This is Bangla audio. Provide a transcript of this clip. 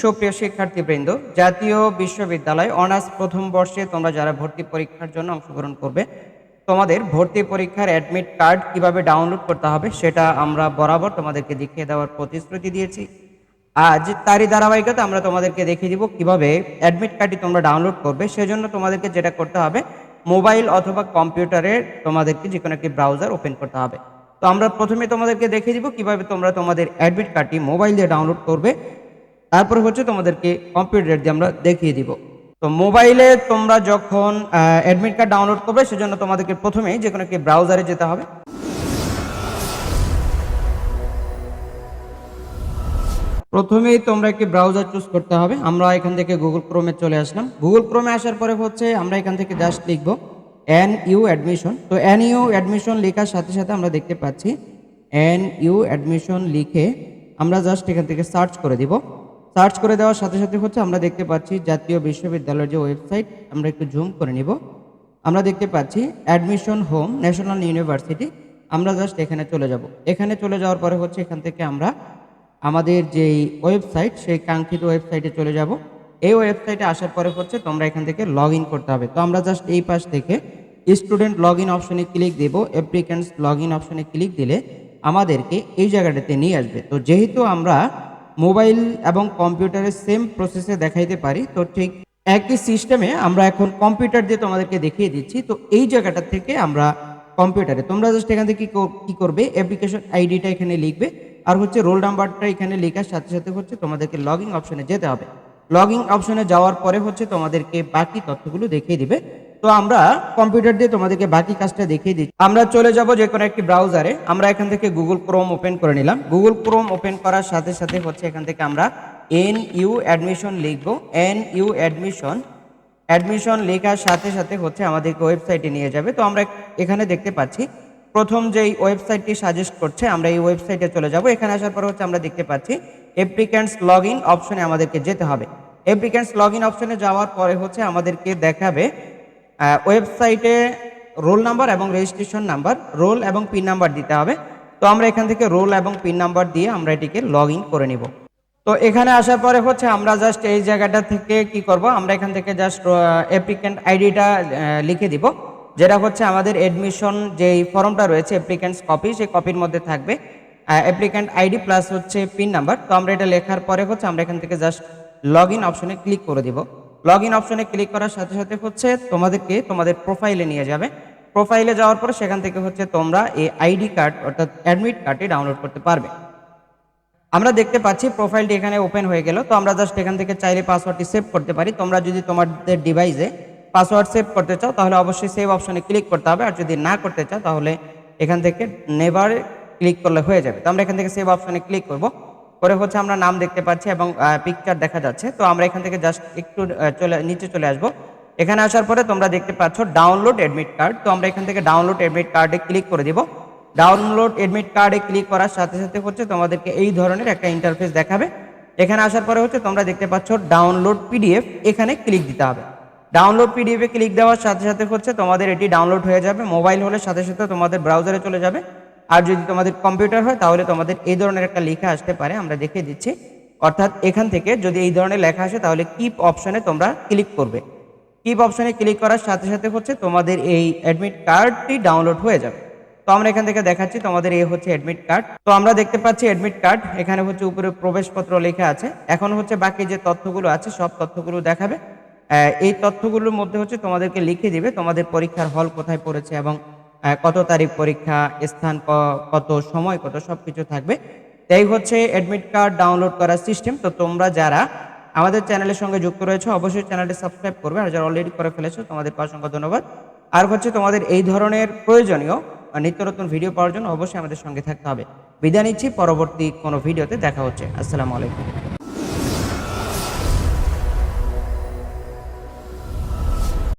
সুপ্রিয় শিক্ষার্থীবৃন্দ, জাতীয় বিশ্ববিদ্যালয় অনার্স প্রথম বর্ষে তোমরা যারা ভর্তি পরীক্ষার জন্য অংশগ্রহণ করবে, তোমাদের ভর্তি পরীক্ষার অ্যাডমিট কার্ড কীভাবে ডাউনলোড করতে হবে সেটা আমরা বরাবর তোমাদেরকে দেখিয়ে দেওয়ার প্রতিশ্রুতি দিয়েছি। আজ তারই ধারাবাহিকতা আমরা তোমাদেরকে দেখিয়ে দিব কীভাবে অ্যাডমিট কার্ডটি তোমরা ডাউনলোড করবে, সেজন্য তোমাদেরকে যেটা করতে হবে, মোবাইল অথবা কম্পিউটারে তোমাদেরকে যে কোনো একটি ব্রাউজার ওপেন করতে হবে। তো আমরা প্রথমে তোমাদেরকে দেখিয়ে দিব কীভাবে তোমরা তোমাদের অ্যাডমিট কার্ডটি মোবাইল দিয়ে ডাউনলোড করবে তারপরে হচ্ছে তোমাদেরকে কম্পিউটার দিয়ে আমরা দেখিয়ে দিব। তো মোবাইলে তোমরা যখন অ্যাডমিট কার্ড ডাউনলোড করবে, সেজন্য তোমাদেরকে প্রথমে যে কোনো একটি ব্রাউজারে যেতে হবে। প্রথমেই তোমরা একটি ব্রাউজার চুজ করতে হবে। আমরা এখান থেকে গুগল ক্রোমে চলে আসলাম। গুগল ক্রোমে আসার পরে হচ্ছে আমরা এখান থেকে জাস্ট লিখব এন ইউ অ্যাডমিশন তো এন ইউ অ্যাডমিশন লেখার সাথে সাথে আমরা দেখতে পাচ্ছি এন ইউ অ্যাডমিশন লিখে আমরা জাস্ট এখান থেকে সার্চ করে দিব। সার্চ করে দেওয়ার সাথে সাথে হচ্ছে আমরা দেখতে পাচ্ছি জাতীয় বিশ্ববিদ্যালয়ের যে ওয়েবসাইট, আমরা একটু জুম করে নিব। আমরা দেখতে পাচ্ছি অ্যাডমিশন হোম ন্যাশনাল ইউনিভার্সিটি আমরা জাস্ট এখানে চলে যাব। এখানে চলে যাওয়ার পরে হচ্ছে এখান থেকে আমরা আমাদের যেই ওয়েবসাইট, সেই কাঙ্ক্ষিত ওয়েবসাইটে চলে যাব। এই ওয়েবসাইটে আসার পরে হচ্ছে তোমরা এখান থেকে লগ ইন করতে হবে। তো আমরা জাস্ট এই পাশ থেকে স্টুডেন্ট লগ ইন অপশনে ক্লিক দেব। অ্যাপ্লিকেন্টস লগ ইন অপশনে ক্লিক দিলে আমাদেরকে এই জায়গাটাতে নিয়ে আসবে। তো যেহেতু আমরা মোবাইল এবং কম্পিউটারের সেম প্রসেসে দেখাইতে পারি। তো ঠিক একই সিস্টেমে আমরা এখন কম্পিউটার দিয়ে তোমাদেরকে দেখিয়ে দিচ্ছি। তো এই জায়গাটা থেকে আমরা কম্পিউটারে তোমরা জাস্ট এখান থেকে কি কর- কি করবে? অ্যাপ্লিকেশন আইডিটা এখানে লিখবে। আর হচ্ছে রোল নাম্বারটা এখানে লেখার সাথে সাথে হচ্ছে তোমাদেরকে লগ অপশনে যেতে হবে। লগ অপশনে যাওয়ার পরে হচ্ছে তোমাদেরকে বাকি তথ্যগুলো দেখিয়ে দিবে। তো আমরা কম্পিউটার দিয়ে তোমাদেরকে বাকি কাজটা দেখিয়ে দিচ্ছি। আমরা চলে যাব যে কোনো একটি ব্রাউজারে। আমরা এখান থেকে গুগল ক্রোম ওপেন করে নিলাম। গুগল ক্রোম ওপেন করার সাথে সাথে হচ্ছে এখান থেকে আমরা এন ইউ অ্যাডমিশন লিখব। এন ইউ অ্যাডমিশন অ্যাডমিশন লেখার সাথে সাথে হচ্ছে আমাদেরকে ওয়েবসাইটে নিয়ে যাবে। তো আমরা এখানে দেখতে পাচ্ছি, প্রথম যেই ওয়েবসাইটটি সাজেস্ট করছে, আমরা এই ওয়েবসাইটে চলে যাব। এখানে আসার পর হচ্ছে আমরা দেখতে পাচ্ছি, অ্যাপ্লিক্যান্টস লগ ইন অপশনে আমাদেরকে যেতে হবে। অ্যাপ্লিক্যান্টস লগ ইন অপশনে যাওয়ার পরে হচ্ছে আমাদেরকে দেখাবে ওয়েবসাইটে রোল নাম্বার এবং রেজিস্ট্রেশন নাম্বার রোল এবং পিন নাম্বার দিতে হবে। তো আমরা এখান থেকে রোল এবং পিন নাম্বার দিয়ে আমরা এটিকে লগ করে নিব। তো এখানে আসার পরে হচ্ছে আমরা জাস্ট এই জায়গাটা থেকে কি করব? আমরা এখান থেকে জাস্ট অ্যাপ্লিক্যান্ট আইডিটা লিখে দিব। যেটা হচ্ছে আমাদের এডমিশন যেই ফর্মটা রয়েছে অ্যাপ্লিক্যান্টস কপি সেই কপির মধ্যে থাকবে অ্যাপ্লিক্যান্ট আইডি প্লাস হচ্ছে পিন নাম্বার তো আমরা এটা লেখার পরে হচ্ছে আমরা এখান থেকে জাস্ট লগ ইন অপশনে ক্লিক করে দিব। লগ ইন অপশনে ক্লিক করার সাথে সাথে হচ্ছে তোমাদেরকে তোমাদের প্রোফাইলে নিয়ে যাবে। প্রোফাইলে যাওয়ার পরে সেখান থেকে হচ্ছে তোমরা এই আইডি কার্ড অর্থাৎ অ্যাডমিট কার্ডটি ডাউনলোড করতে পারবে। আমরা দেখতে পাচ্ছি প্রোফাইলটি এখানে ওপেন হয়ে গেল। তো আমরা জাস্ট এখান থেকে চাইলে পাসওয়ার্ডটি সেভ করতে পারি। তোমরা যদি তোমাদের ডিভাইসে পাসওয়ার্ড সেভ করতে চাও, তাহলে অবশ্যই সেভ অপশনে ক্লিক করতে হবে। আর যদি না করতে চাও, তাহলে এখান থেকে নেভার ক্লিক করলে হয়ে যাবে। তো আমরা এখান থেকে সেভ অপশনে ক্লিক করব। করে হচ্ছে আমরা নাম দেখতে পাচ্ছি এবং পিকচার দেখা যাচ্ছে। তো আমরা এখান থেকে জাস্ট একটু চলে, নিচে চলে আসব। এখানে আসার পরে তোমরা দেখতে পাচ্ছ ডাউনলোড অ্যাডমিট কার্ড তো আমরা এখান থেকে ডাউনলোড অ্যাডমিট কার্ডে ক্লিক করে দিব। ডাউনলোড এডমিট কার্ডে ক্লিক করার সাথে সাথে হচ্ছে তোমাদেরকে এই ধরনের একটা ইন্টারফেস দেখাবে। এখানে আসার পরে হচ্ছে তোমরা দেখতে পাচ্ছ ডাউনলোড পিডিএফ এখানে ক্লিক দিতে হবে। ডাউনলোড পিডিএফ ক্লিক দেওয়ার সাথে সাথে হচ্ছে তোমাদের এটি ডাউনলোড হয়ে যাবে। মোবাইল হলে সাথে সাথে তোমাদের ব্রাউজারে চলে যাবে। আর যদি তোমাদের কম্পিউটার হয়, তাহলে তোমাদের এই ধরনের একটা লেখা আসতে পারে, আমরা দেখিয়ে দিচ্ছি। অর্থাৎ এখান থেকে যদি এই ধরনের লেখা আসে, তাহলে কিপ অপশনে তোমরা ক্লিক করবে। কিপ অপশনে ক্লিক করার সাথে সাথে হচ্ছে তোমাদের এই অ্যাডমিট কার্ডটি ডাউনলোড হয়ে যাবে। তো আমরা এখান থেকে দেখাচ্ছি, তোমাদের এই হচ্ছে অ্যাডমিট কার্ড তো আমরা দেখতে পাচ্ছি অ্যাডমিট কার্ড এখানে হচ্ছে উপরে প্রবেশপত্র লেখা আছে। এখন হচ্ছে বাকি যে তথ্যগুলো আছে, সব তথ্যগুলো দেখাবে। এই তথ্যগুলোর মধ্যে হচ্ছে তোমাদেরকে লিখে দিবে, তোমাদের পরীক্ষার হল কোথায় পড়েছে এবং কত তারিখ পরীক্ষা, স্থান কত সময়, কত সব কিছু থাকবে। তাই হচ্ছে অ্যাডমিট কার্ড ডাউনলোড করার সিস্টেম তো তোমরা যারা আমাদের চ্যানেলের সঙ্গে যুক্ত রয়েছে, অবশ্যই চ্যানেলটি সাবস্ক্রাইব করবে। আর যারা অলরেডি করে ফেলেছো তোমাদেরকে অসংখ্য ধন্যবাদ। আর হচ্ছে তোমাদের এই ধরনের প্রয়োজনীয় নিত্য নতুন ভিডিও পাওয়ার জন্য অবশ্যই আমাদের সঙ্গে থাকতে হবে। বিদায় নিচ্ছি। পরবর্তী কোনো ভিডিওতে দেখা হচ্ছে। আসসালামু আলাইকুম।